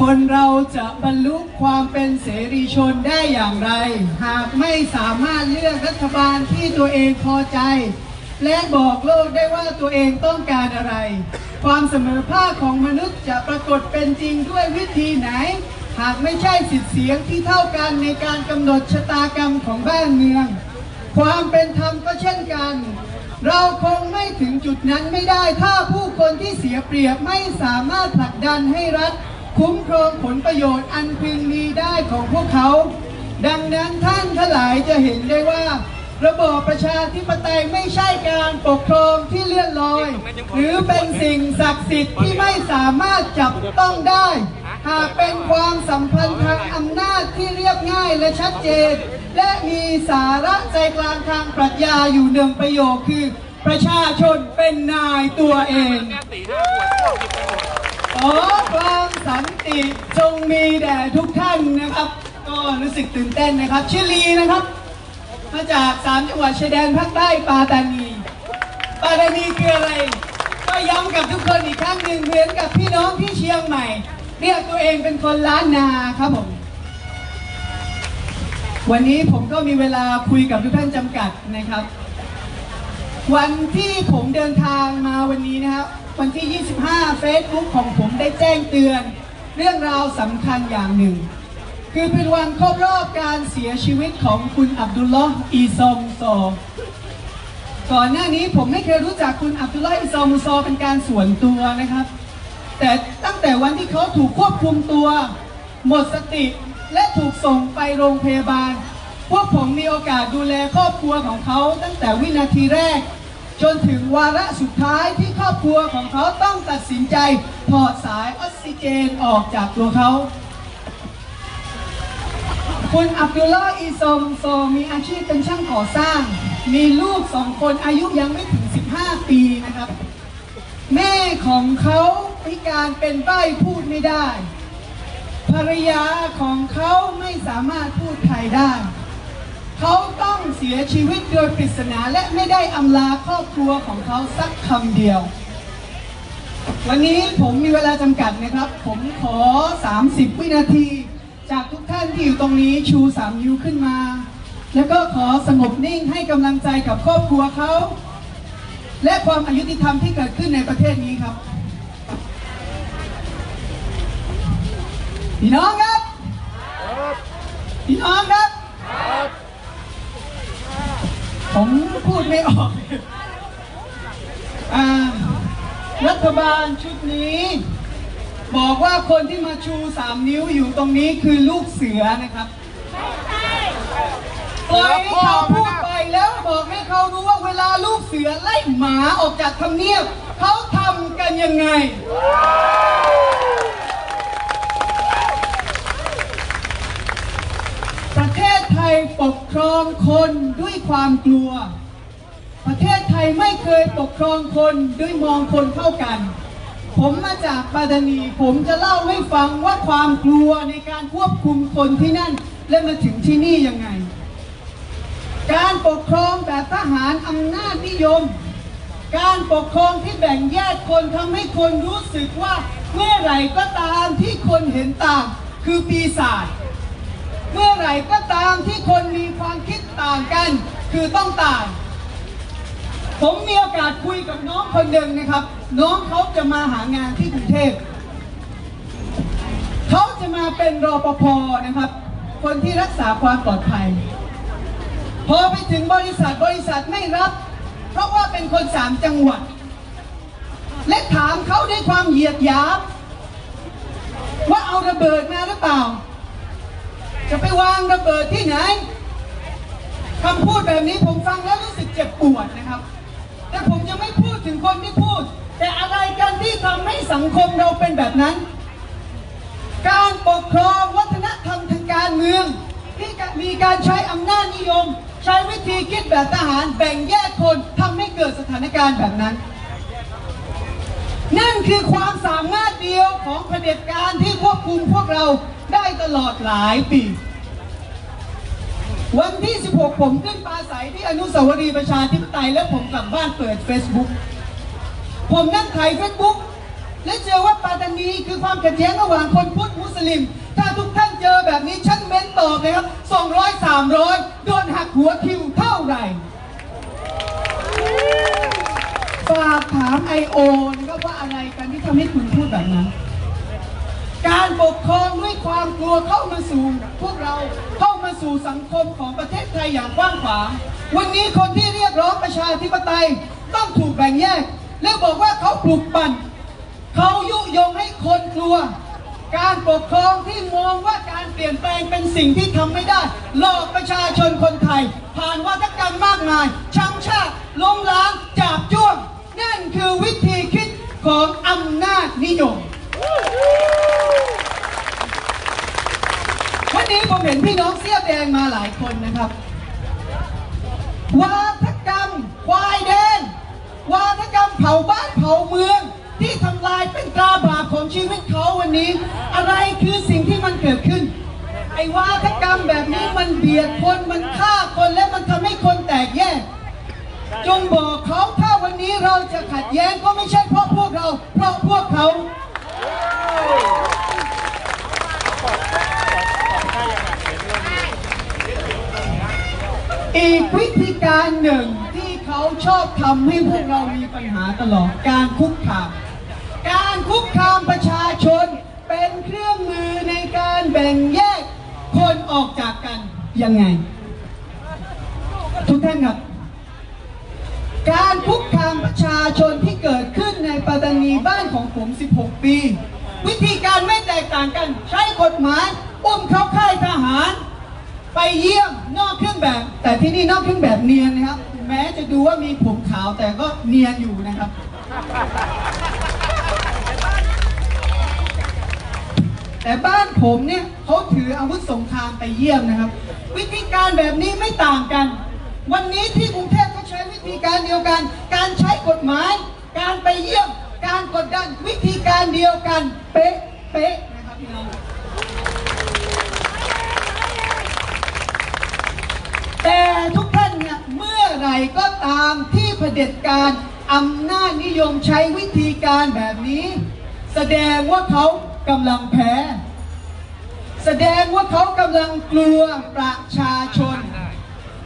คนเราจะบรรลุความเป็นเสรีชนได้อย่างไร หากไม่สามารถเลือกรัฐบาลที่ตัวเองพอใจ และบอกโลกได้ว่าตัวเองต้องการอะไร ความเสมอภาคของมนุษย์จะปรากฏเป็นจริงด้วยวิธีไหน หากไม่ใช่สิทธิเสียงที่เท่ากันในการกำหนดชะตากรรมของบ้านเมือง ความเป็นธรรมก็เช่นกันเราคงไม่ถึงจุดนั้นไม่ได้ถ้าผู้คนที่เสียเปรียบไม่สามารถผลักดันให้รัฐ คุ้มครองผลประโยชน์อันพึงมีได้ของพวกเขา ดังนั้นท่านทั้งหลายจะเห็นได้ว่า ระบอบประชาธิปไตยไม่ใช่การปกครองที่เลื่อนลอย หรือเป็นสิ่งศักดิ์สิทธิ์ที่ไม่สามารถจับต้องได้ หากเป็นความสัมพันธ์ทางอำนาจที่เรียบง่ายและชัดเจน และมีสาระใจกลางทางปรัชญาอยู่หนึ่งประโยคคือประชาชนเป็นนายตัวเอง ขอความสันติจงมีแด่ทุกท่านนะครับ ก็รู้สึกตื่นเต้นนะครับชื่อลีนะครับ มาจากสามจังหวัดชายแดนภาคใต้ปาตานีปาตานีคืออะไร ก็ย้ำกับทุกคนอีกครั้งหนึ่งเหมือนกับพี่น้องที่เชียงใหม่ เรียกตัวเองเป็นคนล้านนาครับผม วันนี้ผมก็มีเวลาคุยกับทุกท่านจำกัดนะครับ วันที่ผมเดินทางมาวันนี้นะครับ วันที่ 25 Facebook ของผมได้แจ้งเตือน เรื่องราวสำคัญอย่างหนึ่ง คือเป็นวันครบรอบการเสียชีวิตของคุณอับดุลลอฮ์อีซอมซอก่อนหน้านี้ผมไม่เคยรู้จักคุณอับดุลลอฮ์อีซอมซอเป็นการส่วนตัวนะครับ แต่ตั้งแต่วันที่เขาถูกควบคุมตัว หมดสติและถูกส่งไปโรงพยาบาล พวกผมมีโอกาสดูแลครอบครัวของเขาตั้งแต่วินาทีแรก จนถึงวาระสุดท้ายที่ครอบครัวของเขาต้องตัดสินใจถอดสายออกซิเจนออกจากตัวเขา คุณอับดุลลาห์อีซอมโซมีอาชีพเป็นช่างก่อสร้าง มีลูกสองคนอายุยังไม่ถึง 15 ปีนะครับ แม่ของเขาพิการเป็นใบ้พูดไม่ได้ ภรรยาของเขาไม่สามารถพูดไทยได้ เขาต้องเสียชีวิตโดยปริศนาและไม่ได้อำลาครอบครัวของเขาสักคำเดียว วันนี้ผมมีเวลาจำกัดนะครับ ผมขอ 30 วินาที จากทุกท่านที่อยู่ตรงนี้ชู 3 นิ้วขึ้นมา แล้วก็ขอสงบนิ่งให้กำลังใจกับครอบครัวเขา และความอายุติธรรมที่เกิดขึ้นในประเทศนี้ครับพี่น้องครับพี่น้องครับ ผมพูดไม่ออกอ่ารัฐบาลชุดนี้ บอกว่าคนที่มาชูสามนิ้วอยู่ตรงนี้คือลูกเสือนะครับปล่อยให้เขาพูดไปแล้วบอกให้เขารู้ว่าเวลาลูกเสือไล่หมาออกจากทำเนียบเขาทำกันยังไง ประเทศไท ยปกครองคนด้วยความกลัว ประเทศไทยไม่เคยปกครองคนด้วยมองคนเท่ากัน ผมมาจากปัตตานี ผมจะเล่าให้ฟังว่าความกลัวในการควบคุมคนที่นั่น และมาถึงที่นี่ยังไง การปกครองแบบทหารอำนาจนิยม การปกครองที่แบ่งแยกคนทำให้คนรู้สึกว่าเมื่อไหร่ก็ตามที่คนเห็นต่างคือปีศาจ เมื่อไหร่ก็ตามที่คนมีความคิดต่างกัน คือต้องต่ายผมมีโอกาสคุยกับน้องคนหนึ่งนะครับ น้องเขาจะมาหางานที่กรุงเทพเขาจะมาเป็นรปภนะครับ คนที่รักษาความปลอดภัย พอไปถึงบริษัทบริษัทไม่รับ เพราะว่าเป็นคนสามจังหวัด และถามเขาด้วยความเหยียดหยามว่าเอาระเบิดมาหรือเปล่า จะไปวางระเบิดที่ไหนคำพูดแบบนี้ผมฟังแล้วรู้สึกเจ็บปวดนะครับ แต่ผมจะไม่พูดถึงคนที่พูด แต่อะไรกันที่ทำให้สังคมเราเป็นแบบนั้น การปกครองวัฒนธรรมทางการเมืองที่มีการใช้อำนาจนิยม ใช้วิธีคิดแบบทหารแบ่งแยกคนทำให้เกิดสถานการณ์แบบนั้น นั่นคือความสามารถเดียวของเผด็จการ คุมพวกเราได้ตลอดหลายปี วันที่ 16 ผมขึ้นปาศัยที่อนุสาวรีย์ประชาธิปไตยแล้วผมกลับบ้านเปิด Facebook ผมนั่งถ่าย Facebook และเจอว่าปัตตานีคือความขัดแย้งระหว่างคนพุทธมุสลิม ถ้าทุกท่านเจอแบบนี้ฉันเม้นตอบเลยครับ 200 300 โดนหักหัวคิวเท่าไหร่ฝากถามไอโอนะครับว่าอะไรกันที่ทำให้คุณพูดแบบนั้น การปกครองด้วยความกลัวเข้ามาสู่ พวกเราเข้ามาสู่สังคมของประเทศไทยอย่างกว้างขวางวันนี้คนที่เรียกร้องประชาธิปไตยต้องถูกแบ่งแยก และบอกว่าเขาปลุกปั่นเขายุยงให้คนกลัว การปกครองที่มองว่าการเปลี่ยนแปลงเป็นสิ่งที่ทำไม่ได้ หลอกประชาชนคนไทย ผ่านวัฒกรรมมากมายชังชาติล้มล้างจับจ้วง นั่นคือวิธีคิดของอำนาจนิยม วันนี้ผม เห็นพี่น้องเสียแดงมาหลายคนนะครับวาทกรรมควายแดงวาทกรรมเผาบ้านเผาเมือง ที่ทำลายเป็นตราบาปของชีวิตเขาวันนี้ อะไรคือสิ่งที่มันเกิดขึ้น ไอ้วาทกรรมแบบนี้มันเบียดคนมันฆ่าคนและมันทำให้คนแตกแยก จงบอกเขาถ้าวันนี้เราจะขัดแย้งก็ไม่ใช่เพราะพวกเรา เพราะพวกเขา อีกวิธีการหนึ่งที่เขาชอบทำให้พวกเรามีปัญหาตลอดการคุกคาม การคุกคามประชาชนเป็นเครื่องมือในการแบ่งแยกคนออกจากกันยังไง ทุกท่านครับ การคุกคามประชาชนที่เกิดขึ้นในปัตตานีบ้านของผม 16 ปี วิธีการไม่แตกต่างกัน ใช้กฎหมายอุ้มเข้าค่ายทหาร ไปเยี่ยมนอกเครื่องแบบ แต่ที่นี่นอกเครื่องแบบเนียนนะครับ แม้จะดูว่ามีผมขาวแต่ก็เนียนอยู่นะครับ แต่บ้านผมเนี่ยเขาถืออาวุธสงครามไปเยี่ยมนะครับ วิธีการแบบนี้ไม่ต่างกัน วันนี้ที่กรุงเทพก็ใช้วิธีการเดียวกัน การใช้กฎหมาย การไปเยี่ยม การกดดันวิธีการเดียวกัน เป๊ะเป๊ะนะครับพี่น้อง แต่ทุกท่านเนี่ยเมื่อ ไรก็ตามที่เผด็จการอำนาจนิยมใช้วิธีการแบบนี้ แสดงว่าเขากำลังแพ้ แสดงว่าเขากำลังกลัวประชาชน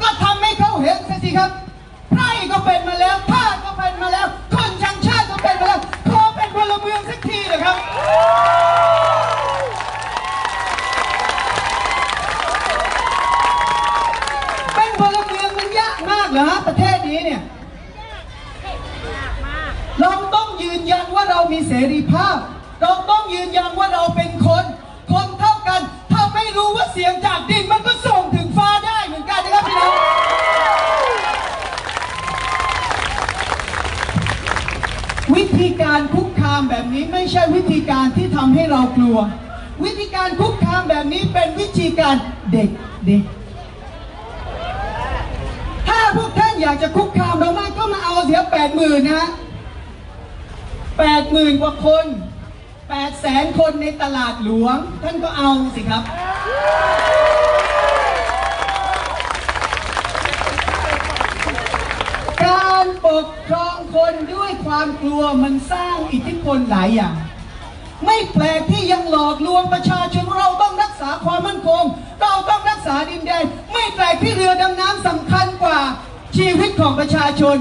ก็ทำให้เขาเห็นสิครับไพร่ก็เป็นมาแล้วทาสก็เป็นมาแล้ว คนชังชาติก็เป็นมาแล้วขอเป็นพลเมืองสักทีเถอะครับ เป็นพลเมืองมันยากมาก เหรอฮะประเทศนี้เนี่ยเราต้องยืนยันว่าเรามีเสรีภาพ เราต้องยืนยันว่าเราเป็นคน คนเท่ากัน ถ้าไม่รู้ว่าเสียงจากดินมันก็ส่งถึงฟ้าได้เหมือนกันนะครับพี่น้องวิธีการคุกคามแบบนี้ไม่ใช่วิธีการที่ทำให้เรากลัว วิธีการคุกคามแบบนี้เป็นวิธีการเด็กเด็ก พวกท่านอยากจะคุกคามเรามากก็มาเอาเสียแปดหมื่นนะฮะแปดหมื่นกว่าคนแปดแสนคนในตลาดหลวง ท่านก็เอาสิครับ การปกครองคนด้วยความกลัวมันสร้างอิทธิพลหลายอย่าง ไม่แปลกที่ยังหลอกลวงประชาชนเราต้องรักษาความมั่นคง เราต้องรักษาดินแดนไม่แปลกที่เรือดำน้ำสำคัญ ชีวิตของประชาชน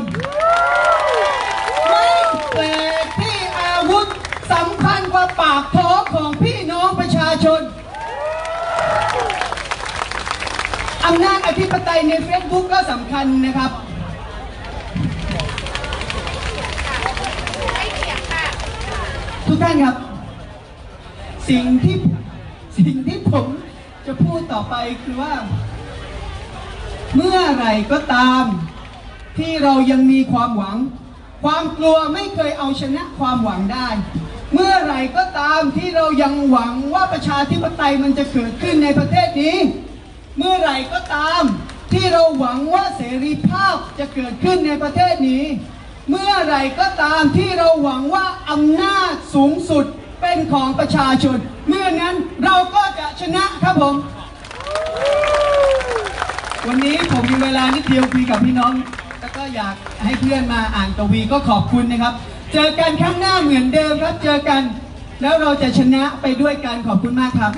ไม่แปลกที่อาวุธสำคัญกว่าปากท้องของพี่น้องประชาชนอำนาจอธิปไตยในเฟซบุ๊กก็สำคัญนะครับ ทุกท่านครับ สิ่งที่สิ่งที่ผมจะพูดต่อไปคือว่า เมื่อไหร่ก็ตาม ที่เรายังมีความหวัง ความกลัวไม่เคยเอาชนะความหวังได้ เมื่อไหร่ก็ตามที่เรายังหวังว่าประชาธิปไตยมันจะเกิดขึ้นในประเทศนี้ เมื่อไหร่ก็ตาม ที่เราหวังว่าเสรีภาพจะเกิดขึ้นในประเทศนี้ เมื่อไหร่ก็ตามที่เราหวังว่าอำนาจสูงสุดเป็นของประชาชน เมื่อนั้นเราก็จะชนะครับผม วันนี้ผมมีเวลานิดเดียวคุยกับพี่น้อง แล้วก็อยากให้เพื่อนมาอ่านกวีก็ขอบคุณนะครับ เจอกันข้างหน้าเหมือนเดิมครับ เจอกัน แล้วเราจะชนะไปด้วยกันขอบคุณมากครับ